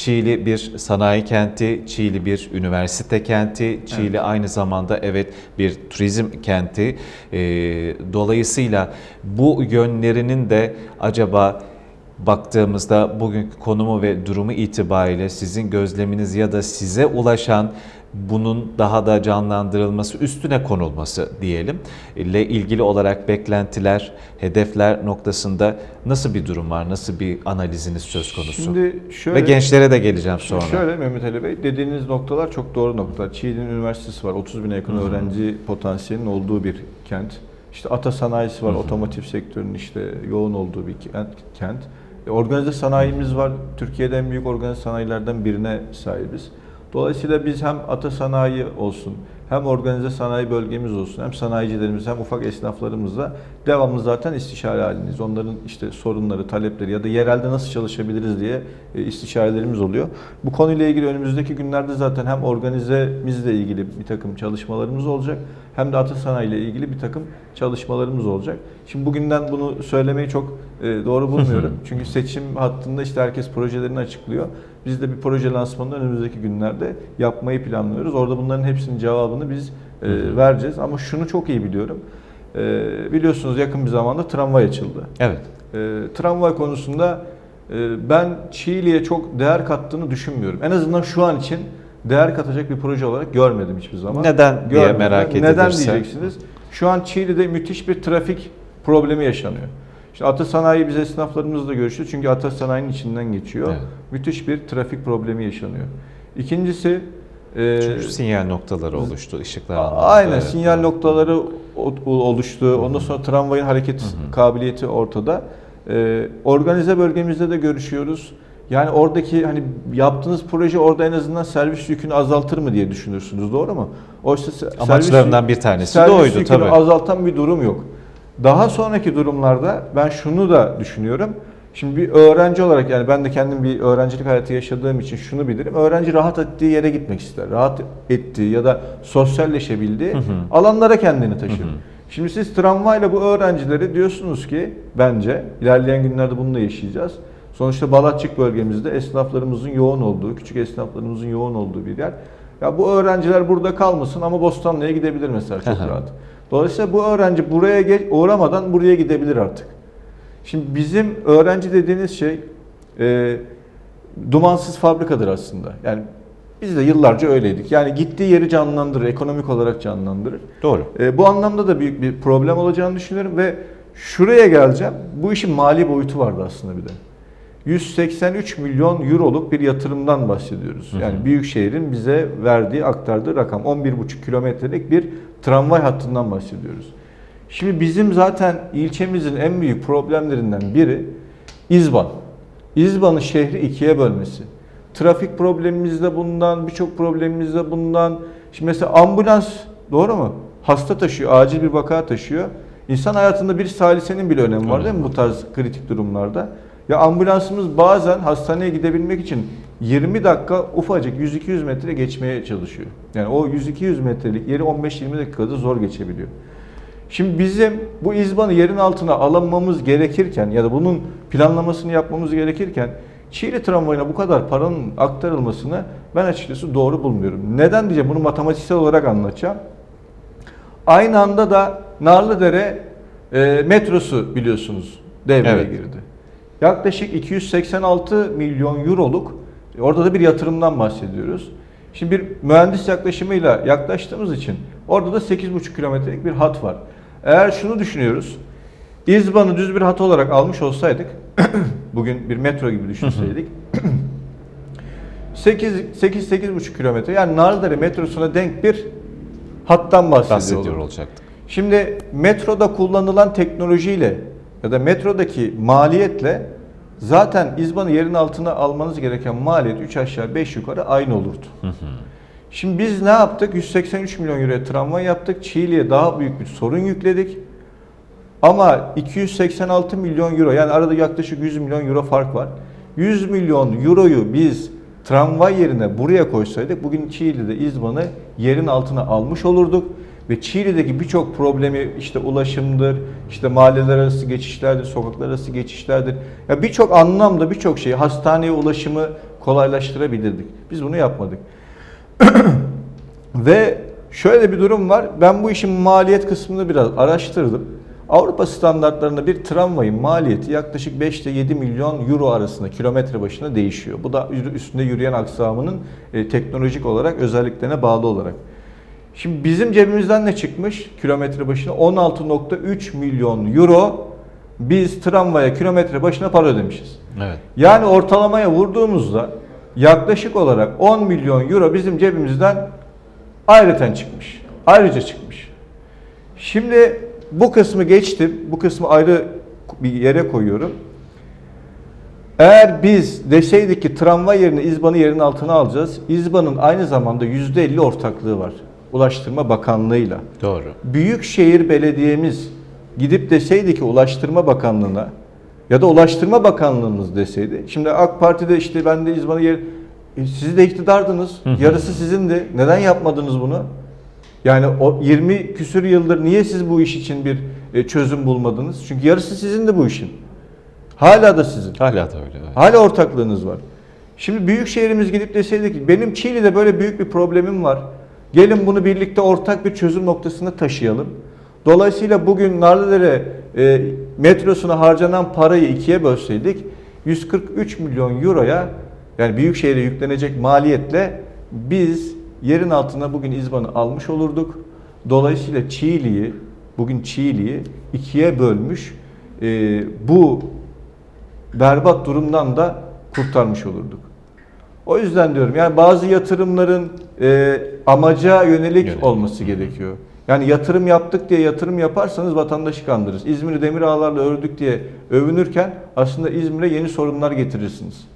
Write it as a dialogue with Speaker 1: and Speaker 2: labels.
Speaker 1: Çiğli bir sanayi kenti, Çiğli bir üniversite kenti, Çiğli aynı zamanda evet bir turizm kenti. Ee, dolayısıyla bu yönlerinin de acaba baktığımızda bugünkü konumu ve durumu itibariyle sizin gözleminiz ya da size ulaşan bunun daha da canlandırılması, üstüne konulması diyelim ile ilgili olarak beklentiler, hedefler noktasında nasıl bir durum var? Nasıl bir analiziniz söz konusu?
Speaker 2: Şimdi şöyle,
Speaker 1: ve gençlere de geleceğim sonra.
Speaker 2: Şöyle Mehmet Ali Bey, dediğiniz noktalar çok doğru noktalar. Çiğli Üniversitesi var, 30 bine yakın öğrenci potansiyelinin olduğu bir kent. İşte ata sanayisi var, otomotiv sektörünün işte yoğun olduğu bir kent. kent. E, Organize sanayimiz var, Türkiye'de en büyük organize sanayilerden birine sahibiz. Dolayısıyla biz hem ata sanayi olsun, hem organize sanayi bölgemiz olsun, hem sanayicilerimiz hem ufak esnaflarımızla devamlı zaten istişare halindeyiz. Onların işte sorunları, talepleri ya da yerelde nasıl çalışabiliriz diye e, istişarelerimiz oluyor. Bu konuyla ilgili önümüzdeki günlerde zaten hem organizemizle ilgili bir takım çalışmalarımız olacak, hem de ata sanayi ile ilgili bir takım çalışmalarımız olacak. Şimdi bugünden bunu söylemeyi çok e, doğru bulmuyorum. Çünkü seçim hattında işte herkes projelerini açıklıyor. Biz de bir proje lansmanını önümüzdeki günlerde yapmayı planlıyoruz. Orada bunların hepsinin cevabını biz e, vereceğiz. Ama şunu çok iyi biliyorum. E, biliyorsunuz yakın bir zamanda tramvay açıldı.
Speaker 1: Evet.
Speaker 2: Tramvay konusunda ben Çiğli'ye çok değer kattığını düşünmüyorum. En azından şu an için değer katacak bir proje olarak görmedim hiçbir zaman.
Speaker 1: Neden diye merak
Speaker 2: Neden
Speaker 1: edilirse.
Speaker 2: diyeceksiniz? Şu an Çiğli'de müthiş bir trafik problemi yaşanıyor. İşte Ata Sanayi biz esnaflarımızla görüşüyoruz çünkü Ata Sanayi'nin içinden geçiyor.
Speaker 1: Evet.
Speaker 2: Müthiş bir trafik problemi yaşanıyor. İkincisi e,
Speaker 1: Çünkü sinyal noktaları oluştu, ışıklar anlamında.
Speaker 2: Aynen
Speaker 1: Evet.
Speaker 2: sinyal noktaları oluştu. Ondan sonra tramvayın hareket kabiliyeti ortada. Ee, organize bölgemizde de görüşüyoruz. Yani oradaki hani yaptığınız proje orada en azından servis yükünü azaltır mı diye düşünürsünüz. Doğru mu? Oysa servis
Speaker 1: Amaçlarından bir tanesi de
Speaker 2: servis
Speaker 1: oydu
Speaker 2: yükünü
Speaker 1: tabii.
Speaker 2: azaltan bir durum yok. Daha sonraki durumlarda ben şunu da düşünüyorum. Şimdi bir öğrenci olarak yani ben de kendim bir öğrencilik hayatı yaşadığım için şunu bilirim. Öğrenci rahat ettiği yere gitmek ister. Rahat ettiği ya da sosyalleşebildiği alanlara kendini taşır. Şimdi siz tramvayla bu öğrencileri diyorsunuz ki bence ilerleyen günlerde bunu da yaşayacağız. Sonuçta Balatçık bölgemizde esnaflarımızın yoğun olduğu, küçük esnaflarımızın yoğun olduğu bir yer. Ya bu öğrenciler burada kalmasın ama Bostanlı'ya gidebilir mesela çok rahat. Dolayısıyla bu öğrenci buraya geç, uğramadan buraya gidebilir artık. Şimdi bizim öğrenci dediğiniz şey e, dumansız fabrikadır aslında. Yani biz de yıllarca öyleydik. Yani gittiği yeri canlandırır, ekonomik olarak canlandırır.
Speaker 1: Doğru.
Speaker 2: E, bu anlamda da büyük bir problem olacağını düşünüyorum ve şuraya geleceğim. Bu işin mali boyutu vardı aslında bir de. 183 milyon euroluk bir yatırımdan bahsediyoruz. Yani Büyükşehir'in bize verdiği, aktardığı rakam 11,5 kilometrelik bir tramvay hattından bahsediyoruz. Şimdi bizim zaten ilçemizin en büyük problemlerinden biri İzban. İzban'ı şehri ikiye bölmesi. Trafik problemimiz de bundan, birçok problemimiz de bundan. Şimdi mesela ambulans, doğru mu? Hasta taşıyor, acil bir vaka taşıyor. İnsan hayatında bir salisenin bile önemi var değil mi bu tarz kritik durumlarda? Ya ambulansımız bazen hastaneye gidebilmek için 20 dakika ufacık 100-200 metre geçmeye çalışıyor. Yani o 100-200 metrelik yeri 15-20 dakikada zor geçebiliyor. Şimdi bizim bu izbanı yerin altına alınmamız gerekirken ya da bunun planlamasını yapmamız gerekirken Çiğli tramvayına bu kadar paranın aktarılmasını ben açıkçası doğru bulmuyorum. Neden diyeceğim bunu matematiksel olarak anlatacağım. Aynı anda da Narlıdere e, metrosu biliyorsunuz devreye
Speaker 1: Evet.
Speaker 2: girdi. Yaklaşık 286 milyon euroluk orada da bir yatırımdan bahsediyoruz. Şimdi bir mühendis yaklaşımıyla yaklaştığımız için orada da 8,5 kilometrelik bir hat var. Eğer şunu düşünüyoruz, İzban'ı düz bir hat olarak almış olsaydık, bugün bir metro gibi düşünseydik, 8 8 8,5 kilometre yani Narlıdere metrosuna denk bir hattan bahsediyor,
Speaker 1: Bahsediyor olacaktık.
Speaker 2: Şimdi metroda kullanılan teknolojiyle ya da metrodaki maliyetle zaten İzban'ı yerin altına almanız gereken maliyet 3 aşağı 5 yukarı aynı olurdu. Şimdi biz ne yaptık? 183 milyon euroya tramvay yaptık. Çiğli'ye daha büyük bir sorun yükledik. Ama 286 milyon euro yani arada yaklaşık 100 milyon euro fark var. 100 milyon euroyu biz tramvay yerine buraya koysaydık bugün Çiğli'de İzban'ı yerin altına almış olurduk. Ve Çiğli'deki birçok problemi işte ulaşımdır, işte mahalleler arası geçişlerdir, sokaklar arası geçişlerdir. Ya birçok anlamda birçok şey, hastaneye ulaşımı kolaylaştırabilirdik. Biz bunu yapmadık. Ve şöyle bir durum var. Ben bu işin maliyet kısmını biraz araştırdım. Avrupa standartlarında bir tramvayın maliyeti yaklaşık 5 ile 7 milyon euro arasında kilometre başına değişiyor. Bu da üstünde yürüyen aksamının e, teknolojik olarak özelliklerine bağlı olarak. Şimdi bizim cebimizden ne çıkmış kilometre başına? 16.3 milyon euro biz tramvaya kilometre başına para ödemişiz.
Speaker 1: Evet.
Speaker 2: Yani ortalamaya vurduğumuzda yaklaşık olarak 10 milyon euro bizim cebimizden ayrıten çıkmış. Ayrıca çıkmış. Şimdi bu kısmı geçtim. Bu kısmı ayrı bir yere koyuyorum. Eğer biz deseydik ki tramvay yerine İzban'ı yerin altına alacağız. İzban'ın aynı zamanda %50 ortaklığı var. Ulaştırma Bakanlığı'yla.
Speaker 1: Doğru.
Speaker 2: Büyükşehir Belediye'miz gidip deseydi ki Ulaştırma Bakanlığı'na ya da Ulaştırma Bakanlığımız deseydi. Şimdi AK Parti'de işte ben de İzban'ı yer... E, siz de iktidardınız. Yarısı sizindi. Neden yapmadınız bunu? Yani o 20 küsür yıldır niye siz bu iş için bir e, çözüm bulmadınız? Çünkü yarısı sizindi bu işin. Hala da sizin.
Speaker 1: Hala da öyle. evet.
Speaker 2: Hala ortaklığınız var. Şimdi büyük şehrimiz gidip deseydi ki benim Çiğli'de böyle büyük bir problemim var. Gelin bunu birlikte ortak bir çözüm noktasına taşıyalım. Dolayısıyla bugün Narlıdere e, metrosuna harcanan parayı ikiye bölseydik 143 milyon euroya yani büyük şehre yüklenecek maliyetle biz yerin altına bugün İzban'ı almış olurduk. Dolayısıyla Çiğli'yi bugün Çiğli'yi ikiye bölmüş e, bu berbat durumdan da kurtarmış olurduk. O yüzden diyorum yani bazı yatırımların e, amaca yönelik
Speaker 1: Yönelik.
Speaker 2: olması gerekiyor. Yani yatırım yaptık diye yatırım yaparsanız vatandaşı kandırırız. İzmir'i demir ağlarla ördük diye övünürken aslında İzmir'e yeni sorunlar getirirsiniz.